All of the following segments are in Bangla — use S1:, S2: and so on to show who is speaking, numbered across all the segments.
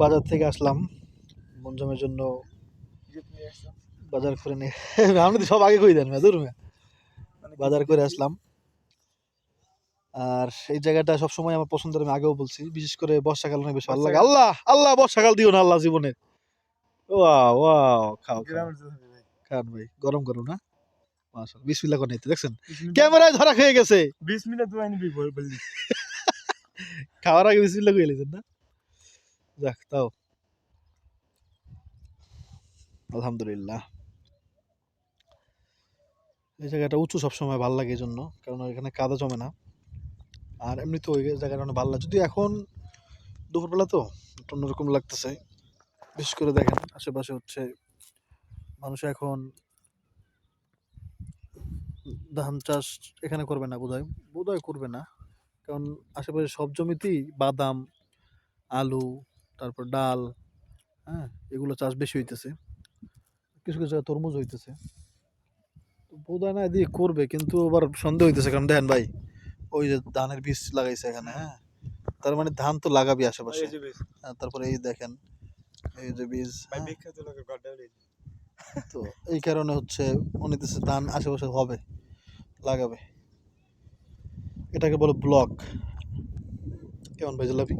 S1: বাজার থেকে আসলাম। মঞ্জমের জন্য বাজার করে নিয়ে আপনি তো সব আগে কই দেন দূর বাজার করে আসলাম। আর এই জায়গাটা সবসময় আমার পছন্দের আমি আগেও বলছি। বিশেষ করে বর্ষাকাল অনেক বেশি ভালো লাগে। আল্লাহ আল্লাহ বর্ষাকাল দিও না আল্লাহ জীবনে। ওয়াও ওয়াও খাও খাও। খান ভাই গরম গরম না? মাশাআল্লাহ বিসমিল্লাহ করে নিতে দেখছেন? ক্যামেরায় ধরা খেয়ে গেছে। খাওয়ার আগে বিসমিল্লাহ করে লিছেন না? যাক, তাও। আলহামদুলিল্লাহ। এই জায়গাটা উঁচু সবসময় ভালো লাগে এই জন্য কারণ এখানে কাদা জমে না। আর এমনি তো ওই জায়গাটা অনেক ভালো লাগে। যদি এখন দুপুরবেলা তো, একটু অন্যরকম লাগতেছে। বিশেষ করে দেখেন, আশেপাশে হচ্ছে মানুষ এখন ধান চাষ এখানে করবে না বোধহয়। বোধহয় করবে না। কারণ আশেপাশে সব জমিতেই বাদাম, আলু তারপর ডাল হ্যাঁ এগুলো চাষ বেশি হইতেছে। কিছু কিছু জায়গায় তরমুজ হইতেছে। তো বোধহয় না এদিকে করবে কিন্তু আবার সন্দেহ হইতেছে কারণ দেখেন ভাই ওই যে ধানের বীজ লাগাইছে এখানে হ্যাঁ তার মানে ধান তো লাগাবি আশেপাশে। হ্যাঁ, তারপরে এই দেখেন এই যে বীজ হ্যাঁ, তো এই কারণে হচ্ছে মনে হইতেছে ধান আশেপাশে হবে লাগাবে। এটাকে বলো ব্লক। কেমন ভাই জিলাপি?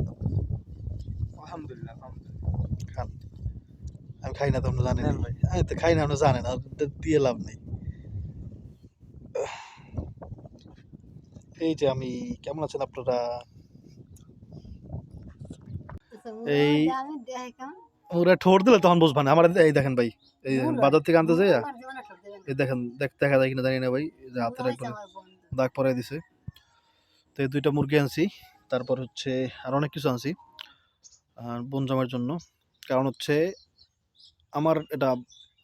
S2: আলহামদুলিল্লাহ আলহামদুলিল্লাহ।
S1: খান। আমি খাই না তো আপনি জানেন। আমি তো খাই না আপনি জানেন। দিয়ে লাভ নেই। এই যে আমি কেমন আছেন আপনারা? এই
S3: আমি
S1: ওরা ঠোঁট দিলে তখন বুঝবা না। আমার এই দেখেন ভাই এই দেখেন বাজার থেকে আনতে যাই এই দেখেন দেখ দেখা যায় কিনা জানি না ভাই এই যে হাতের একবার। দাগ পরাই দিছে। তো এই দুইটা মুরগি আনছি। তারপর হচ্ছে আর অনেক কিছু আনছি। বোন জামার জন্য। কারণ হচ্ছে আমার এটা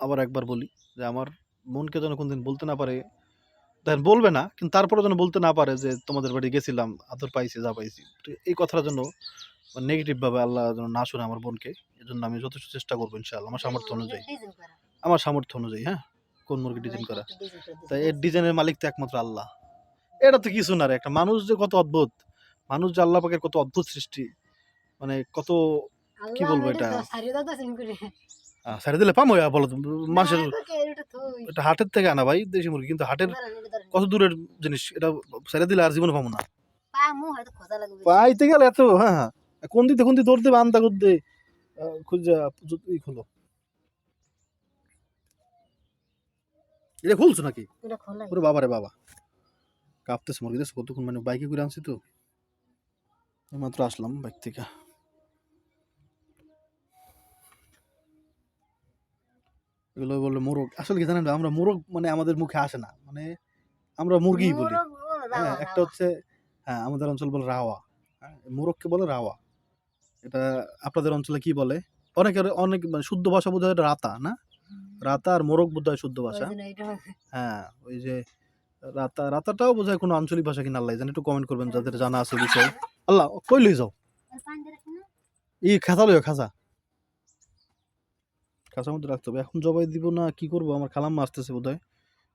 S1: আবার একবার বলি যে আমার বোনকে যেন কোনদিন বলতে না পারে দেখেন বলবে না কিন্তু তারপরে যেন বলতে না পারে যে তোমাদের বাড়ি গেছিলাম আদর পাইছি যা পাইছি। তো এই কথাটা জন্য নেগেটিভভাবে আল্লাহ যেন না শুনে আমার বোনকে এই জন্য আমি যথেষ্ট চেষ্টা করব ইনশাআল্লাহ আমার সামর্থ্য অনুযায়ী। আমার সামর্থ্য অনুযায়ী হ্যাঁ? কোন মুরগি ডিজাইন করা। তাই এর ডিজাইনের মালিক তো একমাত্র আল্লাহ। এটা তো কিছু না রে একটা মানুষ যে কত অদ্ভুত মানুষ যে আল্লাহ পাকের কত অদ্ভুত সৃষ্টি। মানে কত কি বলব এটা?
S3: সারিয়ে
S1: দিলে পাম বলো মানুষের
S3: এটা
S1: হাটের থেকে আনা ভাই দেশি মুরগি কিন্তু হাটের। কত দূরের জিনিস? এটা ছেড়ে দিলে আর জীবনে পাবো না। পাইতে গেলে এত হ্যাঁ হ্যাঁ। কোন দিতে কোন দিতে দৌড়তে আনতা করতে খুঁজা ই খোলো। এটা খুলছো নাকি?
S3: খোলাই।
S1: ওরে বাবা রে বাবা। কাঁপতেছে মুরগি দেখছ কতক্ষণ মানে বাইকে করে আনছি তো? মাত্র আসলাম বাইক থেকে। এগুলো বলল মোরগ। আসলে কি জানেন আমরা মোরগ মানে আমাদের মুখে আসে না। মানে আমরা মুরগি বলি হ্যাঁ একটা হচ্ছে হ্যাঁ আমাদের অঞ্চল বলে রাওয়া। হ্যাঁ মোরগকে বলে রাওয়া। এটা আপনাদের অঞ্চলে কি বলে? অনেকের অনেক মানে শুদ্ধ ভাষা বোধ হয় রাতা না? রাতা আর মোরগ বোধ হয় শুদ্ধ ভাষা। হ্যাঁ ওই যে রাতা রাতাটাও বোধহয় কোনো আঞ্চলিক ভাষা কিনা আল্লাহ জানি। একটু কমেন্ট করবেন যাদের জানা আছে বিষয়। আল্লাহ কই লই যাও? ই খাঁচা লইও খাঁচা খাঁচার মধ্যে রাখতে হবে। এখন জবাই দিব না, কি করব? আমার খালাম্মা আসতেছে বোধ হয়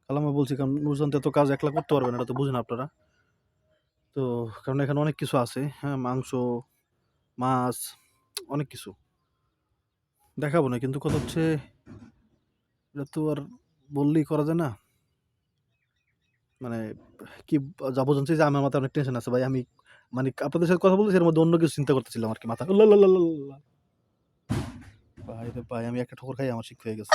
S1: খালাম্মা বলছি, কারণ নুরজান তো কাজ একলা করতে পারবেন এটা তো বুঝেন আপনারা। তো কারণ এখানে অনেক কিছু আছে হ্যাঁ মাংস, মাছ, অনেক কিছু। দেখাবো না, কিন্তু কথা হচ্ছে, এটা তো আর বললেই করা যায় না। মানে কি যাব জানছি যে আমার মাথায় অনেক টেনশন আছে ভাই, আমি মানে আপনাদের সাথে কথা বলছি এর মধ্যে অন্য কিছু চিন্তা করতেছিলাম আর কি মাথা। ভাই রে ভাই, আমি একটা ঠোকর খাই, আমার শিখ হয়ে গেছে।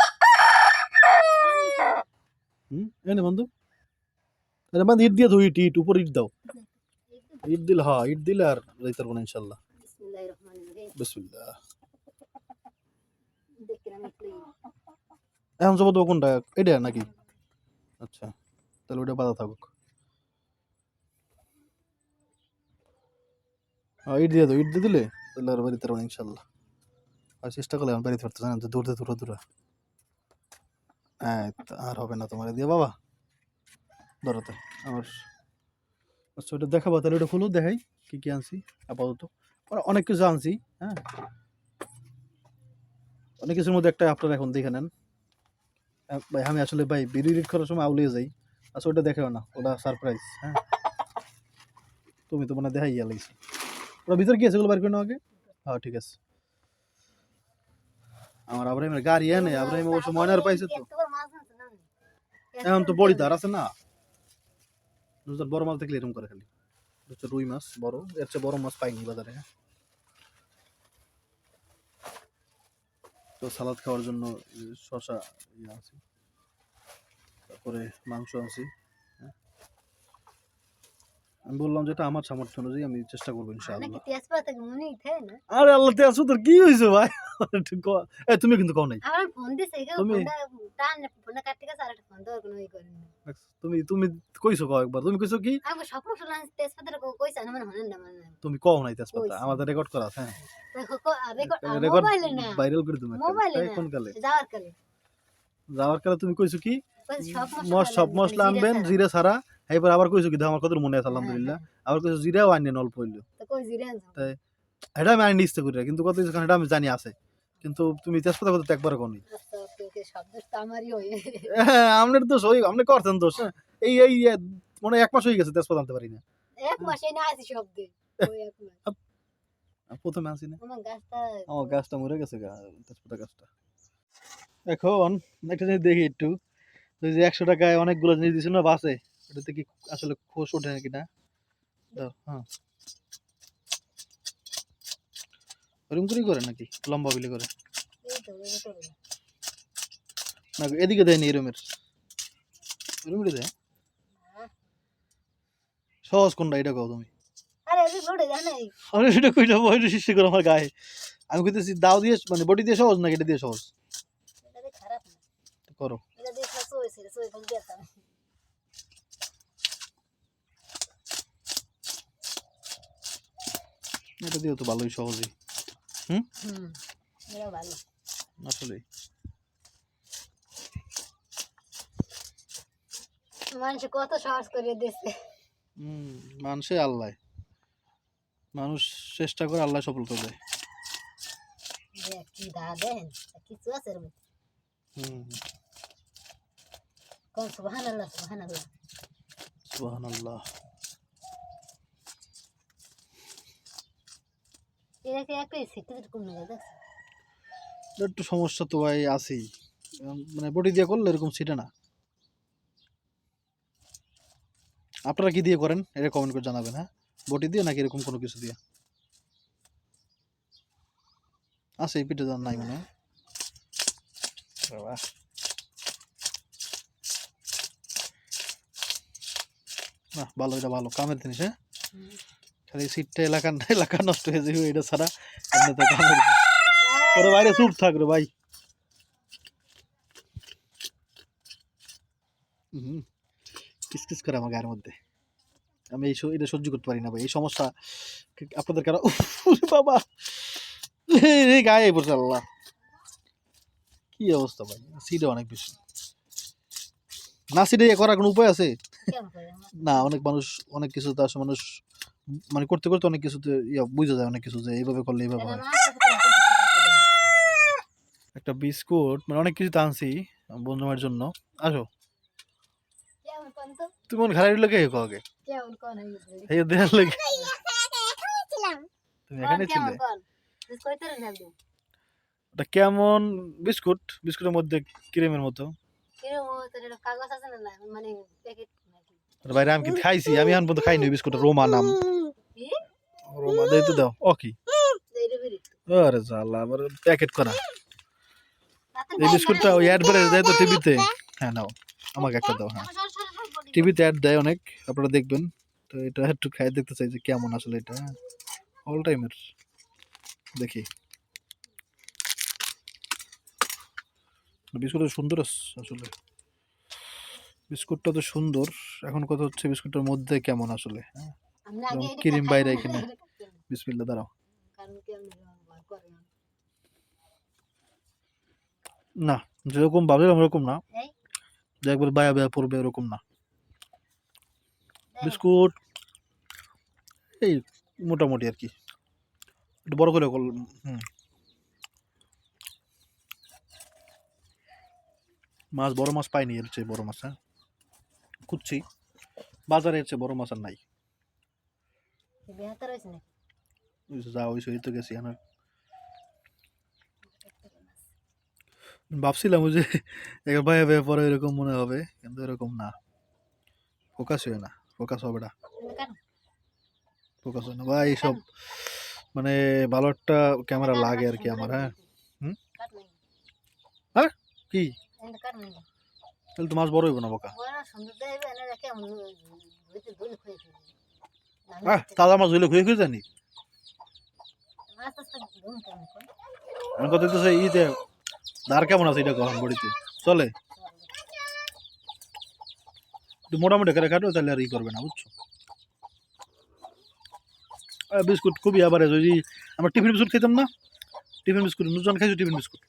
S1: হুম? এনে বন্ধু। আরে বন্ধু, ইট দিয়ে ধো ইট ইট, উপর ইট দাও। ইট দিলে হ্যাঁ ইট দিলে আর যাইতে পারব না, ইনশাল্লাহ। বিসমিল্লাহ। এখন জবাব দেবো কোনটা? এটা নাকি? আচ্ছা তাহলে ওটা বাধা থাকুক। হ্যাঁ ইট দিয়ে দাও ইট দিয়ে দিলে তাহলে আর বাড়িতে পারব না, ইনশাল্লাহ। আর চেষ্টা করলে আমার বাড়িতে পারতে জানেন তো দৌড়তে দূরা দূরা হ্যাঁ আর হবে না তোমার দিয়ে, বাবা। ধরতে আমার আচ্ছা ওটা দেখাবো, তাহলে ওটা খুলো, দেখাই কি কি আনছি, আপাতত। অনেক কিছু আনছি হ্যাঁ। অনেক কিছুর মধ্যে একটা আপনারা এখন দেখে নেন। ভাই, আমি আসলে, ভাই ভিডিও এডিট করার সময় আউলিয়ে যাই। আচ্ছা ওটা দেখেও না, ওটা সারপ্রাইজ হ্যাঁ। তুমি তো মানে দেখাই গিয়ে লাগছে ওটা ভিতরে কি আছে, ওগুলো বার করে নাও আগে? হ্যাঁ ঠিক আছে। আমার আব্রাহিমের গাড়ি এনে আব্রাহিম অবশ্য ময়নার পাইছে তো এখন তো বড়ি ধার আছে না নুজার বড় মাছ দেখলে এরকম করে খালি রুই মাছ বড়, এর চেয়ে বড় মাছ পাইনি বাজারে হ্যাঁ। তো সালাদ খাওয়ার জন্য শশা ইয়ে আছে, তারপরে মাংস আছে। আমি বললাম যেটা আমার সামর্থ্য অনুযায়ী আমি চেষ্টা করব ইনশাআল্লাহ। আরে আল্লাহ তে তোর কি হয়েছে ভাই? এ তুমি কিন্তু কও নাই। তুমি- তুমি তুমি কইছো কও একবার। তুমি কইছো কি?
S3: মানে মানে
S1: তুমি কও নাই তেজপাতা। আমাদের রেকর্ড করা আছে হ্যাঁ।
S3: রেকর্ড না।
S1: ভাইরাল করে তুমি কোন কালে?
S3: যাওয়ার কালে।
S1: যাওয়ার কালে তুমি কইছো কি?
S3: সব
S1: মশলা আনবেন জিরা ছাড়া। এবার আবার কইছো কি আমার কত মনে
S3: হ্যাঁ,
S1: আছে আলহামদুলিল্লাহ আবার কইছো জিরাও আনেন অল্প হইল। এটা আমি আনি করি কিন্তু কত কিছু এটা আমি জানি আছে। কিন্তু তুমি তেজপাতা কথা তো একবার কোনি
S3: হয়।
S1: হ্যাঁ আপনার দোষ ওই আপনি করতেন দোষ। হ্যাঁ। এই এই মনে এক মাস হয়ে গেছে তেজপাতা আনতে পারি না।
S3: এক মাসে না আছে শব্দে ওই এক মাস।
S1: প্রথমে আসি না।
S3: আমার গাছটা
S1: মরে গেছে তেজপাতা গাছটা। এখন একটা জিনিস দেখি একটু। যে একশো টাকায় অনেকগুলো জিনিস দিছিল না বাসে। এটাতে কি আসলে খোস ওঠে নাকি না? দাও হ্যাঁ। ওরকম করেই করে নাকি? লম্বা বিলে করে? না এদিকে দেয়নি এরমের এরমের দেয়? সহজ কোনটা এটা কও তুমি?
S3: আরে
S1: এটা কইটা বইটা শিষ্য করে আমার গায়ে। আমি কইতেছি দাও দিয়ে মানে বডি দিয়ে সহজ নাকি এটা দিয়ে সহজ? করো।
S3: এটা দিয়ে খাস হইছে সই ফল দিয়ে তা
S1: ভালোই সহজই।
S3: হুম?
S1: আসলে
S3: মানুষ কত সাহস করে দিচ্ছে
S1: হুম মানুষে আল্লাহ। মানুষ চেষ্টা করে আল্লাহ সফলতা দেয়।
S3: কি দা দেন কিছু আছে
S1: হুম।
S3: কোন সুবহানাল্লাহ সুবহানাল্লাহ।
S1: সুবহান
S3: সিটি কম দেখছ?
S1: একটু সমস্যা তো ভাই আছেই। মানে বডি দিয়ে করলে এরকম সিটে না। আপনারা কি দিয়ে করেন? এটা কমেন্ট করে জানাবেন হ্যাঁ? বটি দিয়ে নাকি এরকম কোনো কিছু দিয়ে? আছে এই পিঠে নাই মনে হয়। না ভালো এটা ভালো। কামের জিনিস হ্যাঁ? খালি সিটটা এলাকা এলাকা নষ্ট হয়ে যাবে এটা ছাড়া। ওরে বাইরে চুপ থাক রে ভাই। হুম কিসকিস করে আমার গায়ের মধ্যে। আমি এই এটা সহ্য করতে পারি না ভাই এই সমস্যা আপনাদের কারও বাবা। এই গায়ে পড়ছে আল্লাহ। কি অবস্থা ভাই সিটে অনেক বেশি। না সিটে ইয়ে করার কোনো উপায় আছে? না অনেক মানুষ অনেক কিছু তো আসলে মানুষ মানে করতে করতে অনেক কিছুতে ইয়া বুঝে যায় অনেক কিছু যে এইভাবে করলে এইভাবে হয়। একটা বিস্কুট মানে অনেক কিছু আনছি বন্ধুমার জন্য। আসো। তুমি মন খারাপ লোকে আগে?
S3: কেমন কোন
S1: এই দেয়ার লেগে। তুমি এখানে ছিলে? ওটা কেমন বিস্কুট? বিস্কুটের মধ্যে ক্রিমের মতো।
S3: কিরম এটা কাগজ আছে না মানে প্যাকেট
S1: ওর আমি কিন্তু খাইছি। আমি এখন পর্যন্ত খাইনি বিস্কুট রোমা নাম। রোমা দেই তো দাও। ও কি? আরে জালা আবার প্যাকেট করা। এই বিস্কুটটা ওই অ্যাড বেড়ে দেয় তো টিভিতে। হ্যাঁ নাও। আমাকে একটা দাও হ্যাঁ। টিভিতে অ্যাড দেয় অনেক আপনারা দেখবেন। তো এটা একটু খাই দেখতে চাই যে কেমন আসলে এটা অল টাইমের দেখি। বিস্কুটটা সুন্দর আসলে। বিস্কুটটা তো সুন্দর। এখন কথা হচ্ছে বিস্কুটটার মধ্যে কেমন আসলে? হ্যাঁ। ক্রিম বাইরে এখানে। বিসমিল্লা দাঁড়াও। না। যেরকম ভাবছিলাম ওরকম না? যে একবার বায়া বায়া পড়বে ওরকম না। বিস্কুট। এই মোটামুটি আর কি। একটু বড় করে করল হুম। মাছ বড় মাছ পাইনি এর চেয়ে বড় মাছ হ্যাঁ। খুঁজছি। বাজারে চেয়ে বড় মাছ আর নাই। ওই যে ওই গেছি আমার ভাবছিলাম যে ভাইয়া ভাইয়া পরে এরকম মনে হবে কিন্তু এরকম না। ফোকাস হয় না ফোকাস হবে না। ফোকাস হয় না। ভাই সব মানে ভালো একটা ক্যামেরা লাগে আর কি আমার হ্যাঁ? হুম? কি? তাহলে তো মাছ বড় হইব না বোকা। তাজা মাছ হইলে খুঁয়ে খুঁয়ে জানি। আমি কত তো সেই ইতে দাঁড় কেমন আছে এটা কখন বড়িতে? চলে। একটু মোটামুটি করে কাটো তাহলে আর ই করবে না বুঝছ? বিস্কুট খুবই আবার ওই আমরা টিফিন বিস্কুট খেতাম না? টিফিন বিস্কুট নুজন খাইছো টিফিন বিস্কুট?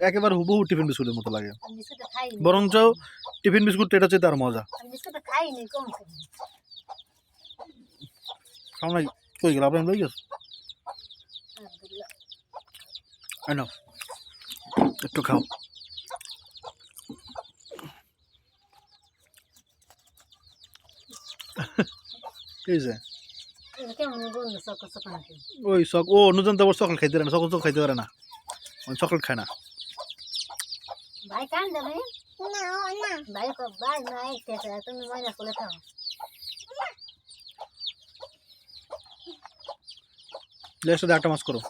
S1: একেবারে হুবহু টিফিন বিস্কুটের মতো লাগে। বরঞ্চ টিফিন বিস্কুট এটা হচ্ছে তার মজা। খাও নাই কই গেল? আপনার লই গেছে. একটু খাও। কি হয়েছে
S3: চক চক
S1: ওই চক ও নতুন তো চকলেট খাইতে পারে না চকলেট খাইতে পারে না। চকলেট খায় না।
S3: ভাই কান দেবে না না ভাই কো ভাই নাই তেছে তুমি মাইনাস করে খাও
S1: দিয়ে একটা মাছ করো।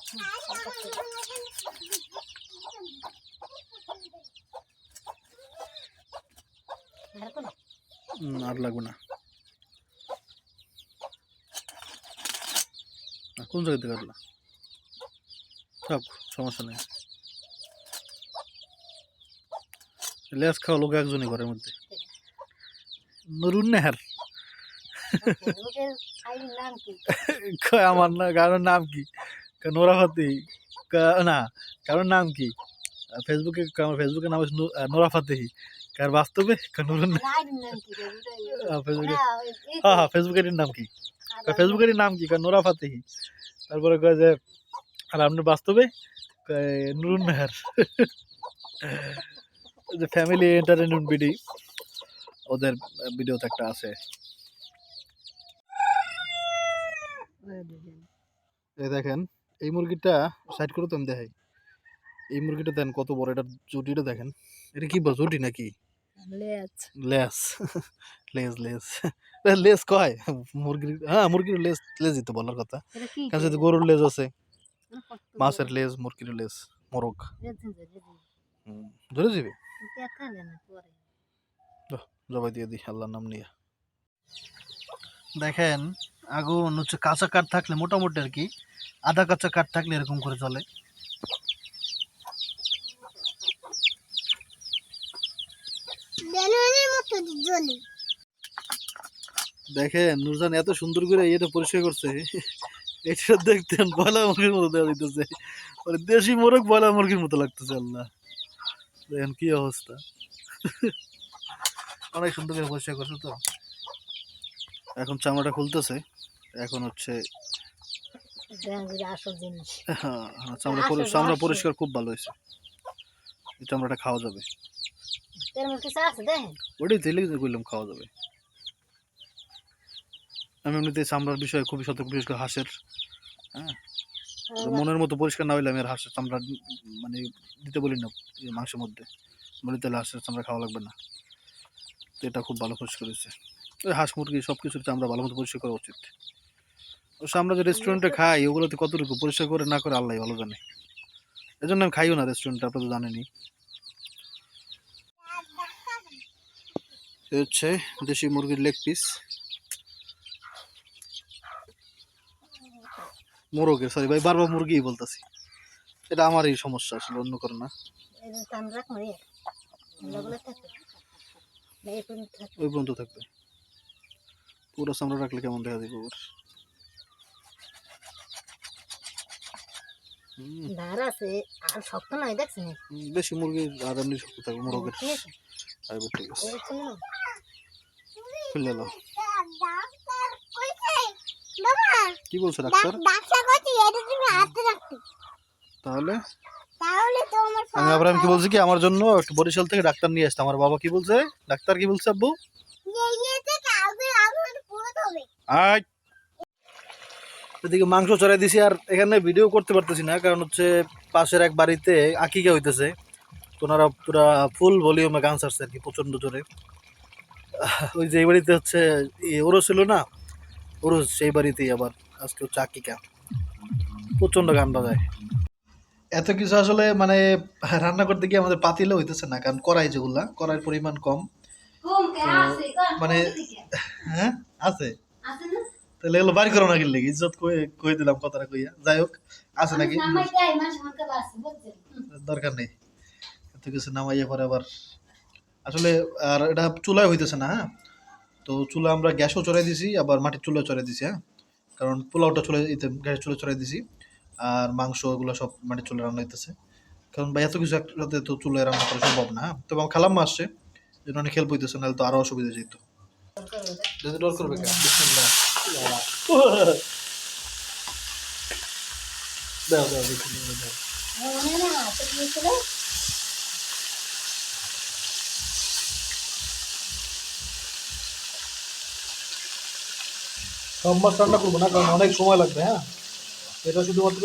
S3: আর
S1: লাগবে না। না, কোন জায়গা থেকে কাটলা থাক সমস্যা নেই। লেস খাওয়া লোক একজনই ঘরের মধ্যে। নরুন নেহার। আমার না কারোর নাম কি? নোরাফাতি না কারোর নাম কি? ফেসবুকে আমার ফেসবুকে নাম হচ্ছে নু- আহ, নোরাফাতেহি কার বাস্তবে? নুরুন ফেসবুকে হ্যাঁ হ্যাঁ ফেসবুকের নাম কি? ফেসবুকের নাম কি? কয় নোরা ফাতেহি। তারপরে কয় যে আর আপনার বাস্তবে? নুরুন মেহার যে ফ্যামিলি এন্টারটেনমেন্ট ভিডি ওদের ভিডিওতে একটা আছে। এই দেখেন এই মুরগিটা সাইড করে তো আমি দেখাই। এই মুরগিটা দেন কত বড় এটা জুটিটা দেখেন। এটা কি বল জুটি নাকি? লেস লেস লেস লেস কয়? মুরগির হ্যাঁ মুরগির লেস লেজই তো বলার কথা। কারণ যদি গরুর লেজ আছে। মাছের লেজ মুরগির লেজ মোরগ। হুম, ধরে যাবে জবাই দিয়ে দিই আল্লাহর নাম নিয়ে। দেখেন আগুন হচ্ছে কাঁচা কাঠ থাকলে মোটামুটি আর কি আধা কাঁচা কাঠ থাকলে এরকম করে চলে দেখেন নুরজান এত সুন্দর করে এটা পরিষ্কার করছে। এটা দেখতেন বয়লা মুরগির মতো দেওয়া দিতেছে মানে দেশি মোরগ বয়লা মুরগির মতো লাগতেছে আল্লাহ। দেখেন কি অবস্থা। অনেক সুন্দর করে পরিষ্কার করছে তো? এখন চামড়াটা খুলতেছে। এখন হচ্ছে হ্যাঁ, হ্যাঁ, চামড়া চামড়া পরিষ্কার খুব ভালো হয়েছে। এই চামড়াটা খাওয়া যাবে। ওটাই তেলে করলাম খাওয়া যাবে। আমি এমনিতে চামড়ার বিষয়ে খুবই সতর্ক বিশেষ করে হাঁসের। হ্যাঁ মনের মতো পরিষ্কার না হইলে আমি আর হাঁসের চামড়া মানে দিতে বলি না মাংসের মধ্যে। বলি, তাহলে হাঁসের চামড়া খাওয়া লাগবে না। তো এটা খুব ভালো পরিষ্কার হয়েছে। ওই হাঁস মুরগি সব কিছুর চামড়া ভালো মতো পরিষ্কার করা উচিত। অবশ্য আমরা যে রেস্টুরেন্টে খাই, ওগুলোতে কতটুকু পরিষ্কার করে না করে আল্লাহ ভালো জানে। এই জন্য আমি খাইও না রেস্টুরেন্টে আপনারা তো জানেনই। এ হচ্ছে দেশি মুরগির লেগ পিস মোরগের সরি ভাই বারবার মুরগি বলতেছি। এটা আমারই সমস্যা আসলে অন্য করে না। ওই পর্যন্ত থাকবে। পুরো চামড়া রাখলে কেমন দেখা যাবে ওর? দেশি মুরগি আর এমনি শক্ত থাকবে মোরগের
S3: ঠিক আছে এই শুনুন
S1: খুলে দাও
S3: ডাক্তার কইছে বাবা
S1: কি বলছে ডাক্তার?
S3: ডাক্তার কইছে এটা তুমি হাতে রাখতে।
S1: তাহলে?
S3: তাহলে তো আমার
S1: আমি আবার আমি কি বলছি কি আমার জন্য একটু বরিশাল থেকে ডাক্তার নিয়ে আসতে আমার বাবা কি বলছে? ডাক্তার কি বলছে আব্বু? এদিকে মাংস চড়াই দিছি আর এখানে ভিডিও করতে পারতেছি না কারণ হচ্ছে পাশের এক বাড়িতে আকিকা হইতেছে। ওনারা পুরা ফুল ভলিউমে গান ছাড়ছে আর কি প্রচণ্ড জোরে। ওই যে এই বাড়িতে হচ্ছে ওরও ছিল না ওরও সেই বাড়িতেই আবার আজকে হচ্ছে আকিকা প্রচণ্ড গান বাজায় এত কিছু আসলে মানে রান্না করতে গিয়ে আমাদের পাতিলে হইতেছে না কারণ কড়াই যেগুলা কড়াইয়ের পরিমাণ কম। মানে হ্যাঁ আছে। তাহলে এগুলো বাড়ি করো না কিনলে ইজ্জত কয়ে দিলাম কথাটা কইয়া? যাই হোক আছে নাকি? দরকার নেই। এত কিছু নামাইয়া পরে আবার আসলে আর এটা চুলায় হইতেছে না হ্যাঁ? তো চুলা আমরা গ্যাসও চড়াই দিছি আবার মাটির চুলাও চড়াই দিছি হ্যাঁ? কারণ পোলাওটা চলে দিতে গ্যাসের চুলা চড়াই দিছি আর মাংস এগুলো সব মাটির চুলা রান্না হইতেছে। কারণ ভাই এত কিছু একসাথে তো চুলায় রান্না করা সম্ভব না হ্যাঁ? তবে আমার খালাম্মা আসছে যেন অনেক হেল্প হইতেছে নাহলে তো আরও অসুবিধা যেত। যদি ডর করবে দাও দাও দাও সব মাছ রান্না করব না, কারণ অনেক সময় লাগবে হ্যাঁ? এটা শুধুমাত্র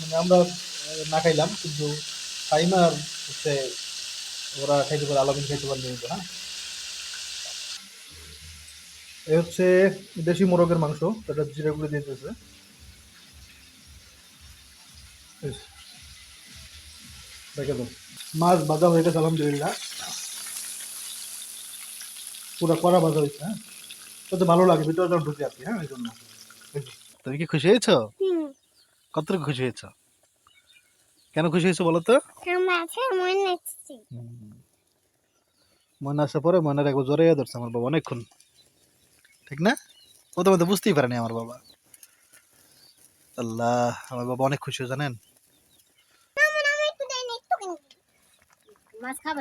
S1: মানে আমরা না খাইলাম, কিন্তু টাইম আর হচ্ছে ওরা খাইতে পারে, আলামিন খাইতে পারলে হ্যাঁ? এই হচ্ছে দেশি মোরগের মাংস, এটা জিরা গুঁড়ো দিয়ে দিয়েছে। রেখে দাও মাছ ভাজা হয়ে গেছে, আলহামদুলিল্লাহ। পুরো কড়া ভাজা হয়েছে হ্যাঁ? তো ভালো লাগে ভিতরে যখন ঢুকে আপনি হ্যাঁ এই জন্য। তুমি কি খুশি হয়েছো? কতটুকু খুশি হয়েছ? কেন খুশি হয়েছো বলো তো? মনে আসার পরে মনের একবার জ্বরে ধরছে আমার বাবা অনেকক্ষণ। ঠিক না? প্রথমে তো বুঝতেই পারেনি আমার বাবা। আল্লাহ আমার বাবা অনেক খুশি হয়েছে, জানেন?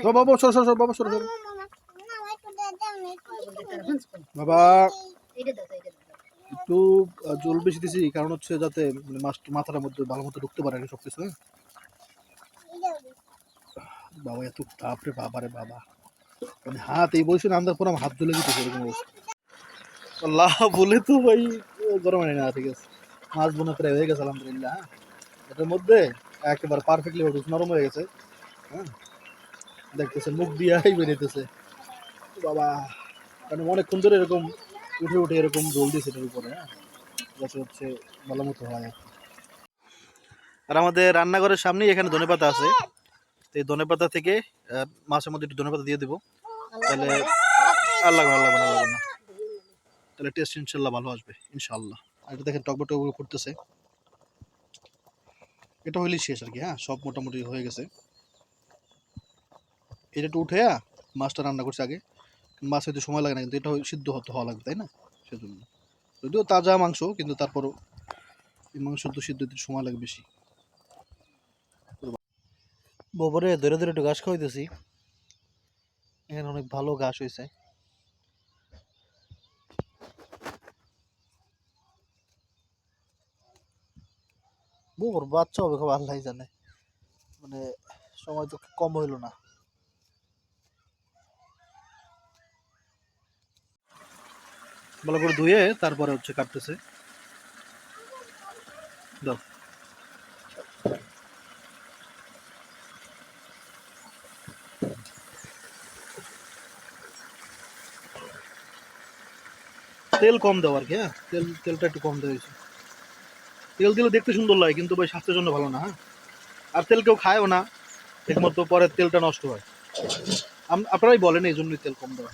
S1: বাবা সর সর সর বাবা সর সর। বাবা। একটু জল বেশি দিছি, কারণ হচ্ছে যাতে মানে মাছ মাথাটার মধ্যে ভালো মতো ঢুকতে পারে সব কিছু হ্যাঁ? বাবা, এত বাবা রে বাবা। মানে হাত, এই বয়সে নামদার পর হাত ধুলে দিতেছে, এরকম বলে তো ভাই গরম হয় না, ঠিক আছে। মাছ বোনা প্রায় হয়ে গেছে, আলহামদুলিল্লাহ হ্যাঁ। এটার মধ্যে একেবারে পারফেক্টলি নরম হয়ে গেছে হ্যাঁ? দেখতেছে, মুখ দিয়াই বেরিয়েতেছে বাবা মানে অনেকক্ষণ ধরে এরকম উঠে উঠে এরকম জল দিয়েছে উপরে হ্যাঁ? যাতে হচ্ছে ভালো মতো হয় আর আমাদের রান্নাঘরের সামনেই এখানে ধনেপাতা আছে। তো এই ধনেপাতা থেকে মাছের মধ্যে একটু ধনেপাতা দিয়ে দেবো। তাহলে আর লাগবে আর লাগবে না না। তাহলে টেস্ট ইনশাল্লাহ ভালো আসবে ইনশাল্লাহ। আর এটা দেখেন টকবো টকবো করতেছে। এটা হইলেই শেষ আর কি হ্যাঁ? সব মোটামুটি হয়ে গেছে। এটা একটু উঠে আ, মাছটা রান্না করছে আগে। মাছ হয়তো সময় লাগে না, কিন্তু এটা সিদ্ধ হতে হওয়া লাগবে, তাই না? সেজন্য। যদিও তাজা মাংস, কিন্তু তারপরও এই মাংস তো সিদ্ধ হতে সময় লাগে বেশি। গোবরে ধরে ধরে একটু ঘাস খাওয়াইতেছি। এখানে অনেক ভালো ঘাস হয়েছে বউর বাচ্চা হবে খুব আল্লাহ জানে। মানে সময় তো কম হইল না। ভালো করে ধুয়ে তারপরে হচ্ছে কাটতেছে। তেল কম দাও আর কি হ্যাঁ? তেল, তেলটা একটু কম দেওয়া তেল দিলে দেখতে সুন্দর লাগে, কিন্তু ভাই স্বাস্থ্যের জন্য ভালো না হ্যাঁ? আর তেল কেউ খায়ও না ঠিকমতো পরে তেলটা নষ্ট হয়। আপনারাই বলেন এই জন্যই তেল কম দেওয়া।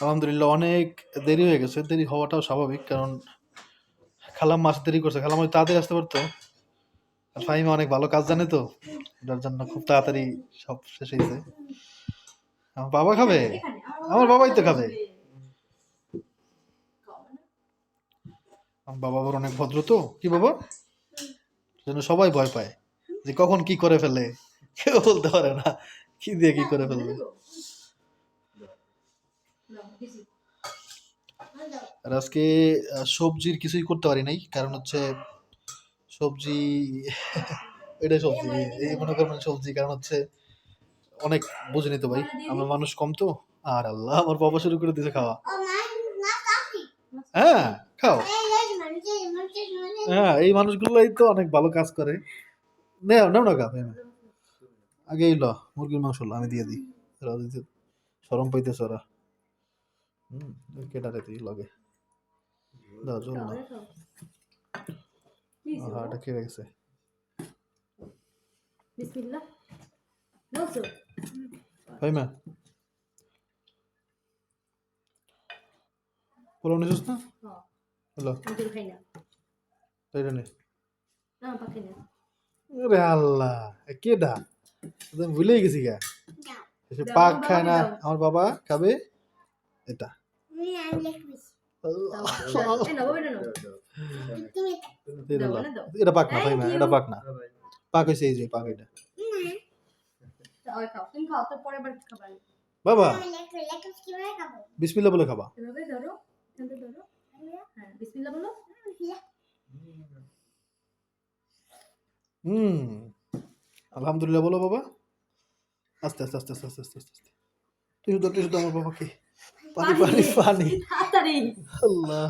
S1: আলহামদুলিল্লাহ অনেক দেরি হয়ে গেছে। দেরি হওয়াটাও স্বাভাবিক কারণ খালাম মাছ দেরি করছে। খালাম হয়তো তাড়াতাড়ি আসতে পারতো। আর ফাহিমা অনেক ভালো কাজ জানে তো। এটার জন্য খুব তাড়াতাড়ি সব শেষ হয়েছে। আমার বাবা খাবে? আমার বাবাই তো খাবে। আমার বাবা অনেক ভদ্র তো। কি বাবা? যেন সবাই ভয় পায় যে কখন কি করে ফেলে। কেউ বলতে পারে না। কি দিয়ে কি করে ফেলবে? আর আজকে সবজির কিছুই করতে পারি নাই, কারণ হচ্ছে সবজি, এটাই সবজি, এই মনে করেন সবজি, কারণ হচ্ছে অনেক বুঝিনি তো ভাই আমরা মানুষ কম তো। আর আল্লাহ, আমার বাবা শুরু করে দিয়েছে খাওয়া। হ্যাঁ খাও। হ্যাঁ এই মানুষগুলোই তো অনেক ভালো কাজ করে। নেও, নাও না গা আগে এই ল, মুরগির মাংস আমি দিয়ে দিই। সরম পাইতেছে ওরা। হুম কেটারে তুই লগে? দাও চল না হ্যাঁ এটা কেটে গেছে
S3: বিসমিল্লাহ। নসু
S1: ভাই মা। পোলাও নিছিস না?
S3: হ্যাঁ।
S1: হলো।
S3: আমি খাই না।
S1: এটা নে।
S3: না পাখি না।
S1: আরে আল্লাহ এ কেডা? ভুলেই গেছি গা।
S3: দাও,
S1: পাক খায় না
S3: দাও।
S1: আমার বাবা খাবে এটা।
S3: নাও এটা।
S1: পাক না এটা পাক না। পাক হয়েছে এই পাক এটা। বাবা। বিসমিল্লা বলে খাবা। হুম। আলহামদুলিল্লাহ বলো বাবা। আস্তে আস্তে আস্তে আস্তে আস্তে আস্তে আস্তে। তুই শুধু তুই শুধু আমার বাবাকে। পানি পানি পানি।
S3: তাড়াতাড়ি।
S1: আল্লাহ।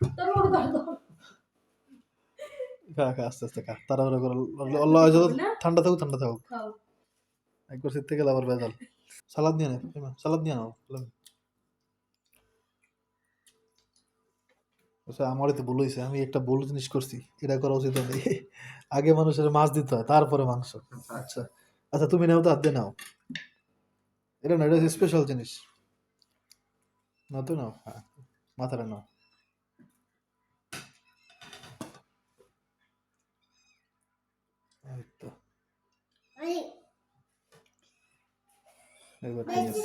S3: তোর ধর ধর
S1: খা খা আস্তে আস্তে খা। তাড়াহুড়া করে। আল্লাহ ঠান্ডা থাকুক ঠান্ডা থাকুক। একবার শীত থেকে আবার বেজাল সালাদ নিয়ে নে সালাদ নিয়ে নাও আচ্ছা আমারই তো ভুল হয়েছে আমি একটা ভুল জিনিস করছি। এটা করা উচিত নেই আগে মানুষের মাছ দিতে হয় তারপরে মাংস। আচ্ছা। আচ্ছা তুমি নাও তো হাত দিয়ে নাও। এটা না এটা স্পেশাল জিনিস। না তো নাও হ্যাঁ মাথাটা নাও। এবার ঠিক আছে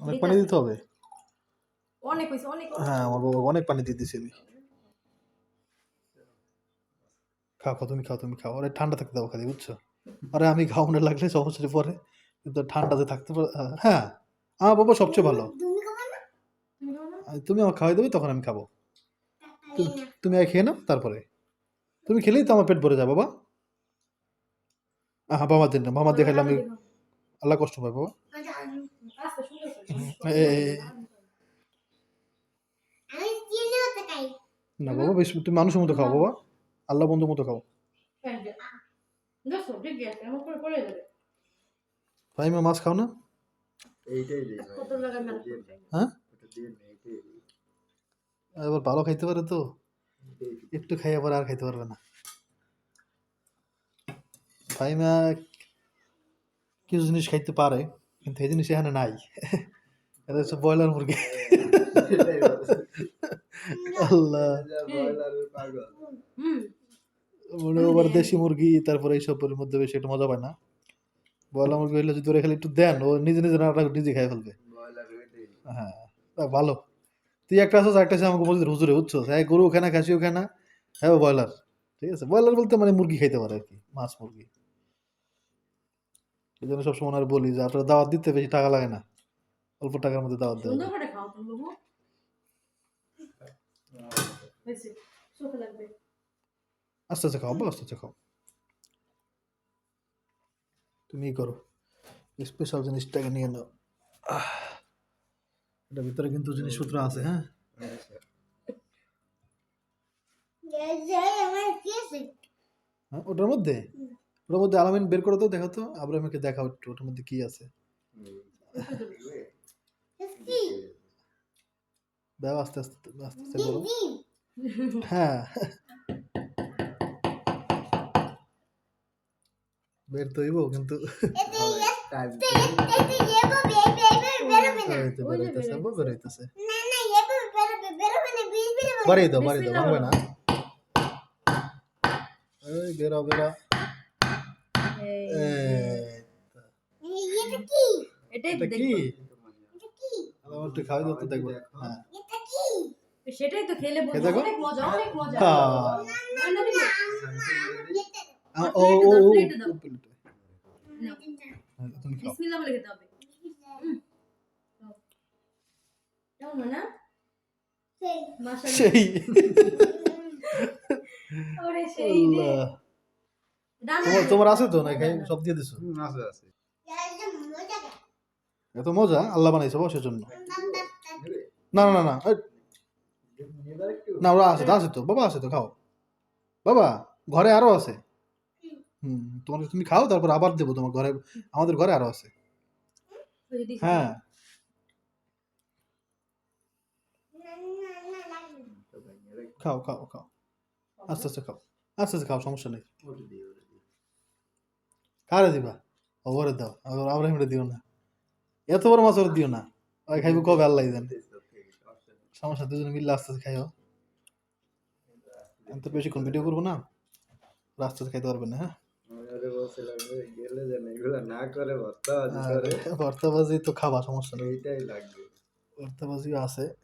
S1: অনেক পানি দিতে হবে?
S3: অনেক অনেক।
S1: হ্যাঁ আমার বাবা অনেক পানি দিয়ে দিয়েছে আমি খাও খাও তুমি খাও তুমি খাও। আরে ঠান্ডা থাকতে দাও খালি বুঝছ? আরে আমি খাওয়ানো লাগলে সমস্যা পরে কিন্তু ঠান্ডাতে থাকতে পারে হ্যাঁ আমার বাবা সবচেয়ে ভালো।
S3: তুমি
S1: আমার খাওয়াই দেবে তখন আমি খাব। তুমি আগে খেয়ে নাও তারপরে। তুমি খেলেই তো আমার পেট ভরে যায় বাবা। হ্যাঁ বাবা দিন না মামা দেখাইলে আমি আল্লাহ কষ্ট পাই বাবা। না বাবা বেশ তুমি মানুষের মতো খাও বাবা। আল্লাহ বন্ধুর মতো খাও।
S3: দেখো ঠিক আছে আমার করে পড়ে যাবে।
S1: ভাই মাছ খাও না?
S2: এইটাই দিই
S3: কত লাগার মেলা
S1: হ্যাঁ। এবার ভালো খাইতে পারে তো? একটু খাইয়া পরে আর খাইতে পারবে না। ফাইমা কিছু জিনিস খাইতে পারে কিন্তু এই জিনিস এখানে নাই। এটা হচ্ছে ব্রয়লার মুরগি। আল্লাহ
S2: যা ব্রয়লারের পাগল।
S3: হুম
S1: মনে হয় আবার দেশি মুরগি তারপরে এইসবের মধ্যে বেশি একটা মজা পায় না। ব্রয়লার মুরগি হইলে যদি ওরা খালি একটু দেন ও নিজে নিজে রান্নাটা নিজে খাই ফেলবে। হ্যাঁ তা ভালো। তুই একটা আছিস একটা আছে আমাকে বলছিস হুজুরে বুঝছ? হ্যাঁ গরু খানা খাসিও খানা হ্যাঁ ব্রয়লার। ঠিক আছে? ব্রয়লার বলতে মানে মুরগি খাইতে পারে আর কি মাছ মুরগি। এই জন্য সবসময় ওনার বলি যে আপনার দাওয়াত দিতে বেশি টাকা লাগে না। অল্প টাকার মধ্যে দাওয়াত দেওয়া
S3: লাগবে।
S1: আস্তে আস্তে খাও বল আস্তে আস্তে খাও। তুমি করো স্পেশাল জিনিসটাকে নিয়ে নাও। এটার ভিতরে কিন্তু জিনিসপত্র আছে হ্যাঁ? হ্যাঁ ওটার মধ্যে? ওটার মধ্যে আলামিন বের করে তো দেখো তো আব্রাহিমকে দেখাও একটু ওটার মধ্যে কি আছে। দাও আস্তে আস্তে আস্তে আস্তে হ্যাঁ বের তো হইব কিন্তু বাড়িয়ে দাও বাড়িয়ে দাও ভাঙবে না এই বেরো বেরো
S3: সেটাই তো খেলে অনেক মজা অনেক মজা
S1: ও ও ও
S3: প্লেটে দাও,
S1: ও, প্লেটে।
S3: নাও।
S1: তুমি খাও
S3: বিসমিল্লাহ বলে খেতে হবে কেমন না
S1: সেই
S3: ওরে সেই রে
S1: তোমার আছে তো না খাই সব দিয়ে দিছো
S2: আছে আছে
S1: এত মজা আল্লাহ বানাইছে বসের জন্য না না না না ওরা আছে তো আছে তো বাবা আছে তো খাও বাবা ঘরে আরও আছে হুম তোমাকে তুমি খাও তারপর আবার দেবো তোমার ঘরে আমাদের ঘরে আরও আছে। হ্যাঁ। খাও খাও খাও। আস্তে আস্তে খাও। আস্তে আস্তে খাও সমস্যা নেই। কারে দিবা? ওরে দাও আবার আব্রাহিমরে দিও না। এত বড় মাছ ওরে দিও না। ওই খাইবো কবে আল্লাহ জানে। সমস্যা দুজনে মিললে আস্তে আস্তে খাইও। আমি তো বেশিক্ষণ ভিডিও করব না। আস্তে আস্তে খাইতে পারবে না হ্যাঁ?
S2: আমি ওরে বলছিলাম যে গেলে যেন এগুলো না করে ভর্তা করে
S1: ভর্তাবাজি তো খাবা সমস্যা নেই।
S2: এইটাই লাগবে।
S1: ভর্তাবাজিও আছে।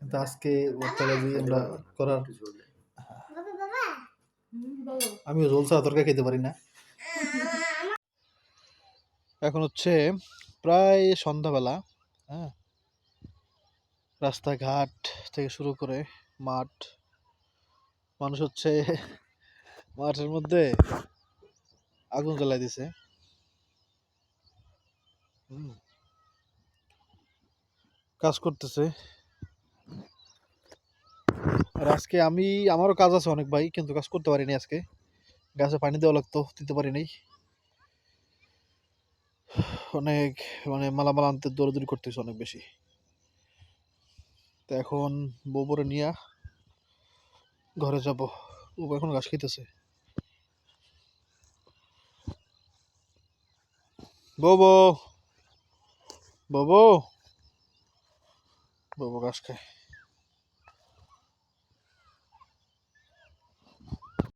S1: কিন্তু আজকে ভর্তাবাজি আমরা করার
S2: কিছু
S1: রোল ছাড়া তরকারি খেতে পারি না। এখন হচ্ছে প্রায় সন্ধ্যাবেলা হ্যাঁ? রাস্তাঘাট থেকে শুরু করে মাঠ। মানুষ হচ্ছে মাঠের মধ্যে আগুন জ্বালাই দিছে। কাজ করতেছে। আর আজকে আমি, আমারও কাজ আছে অনেক ভাই, কিন্তু কাজ করতে পারিনি আজকে। গাছে পানি দেওয়া লাগতো, দিতে পারিনি। অনেক মানে মালামাল আনতে দৌড়াদৌড়ি করতেছে অনেক বেশি। তো এখন বউবরে নিয়ে ঘরে যাব। বউ এখন ঘাস খেতেছে বউ বউ বউ বউ বউ ঘাস খায়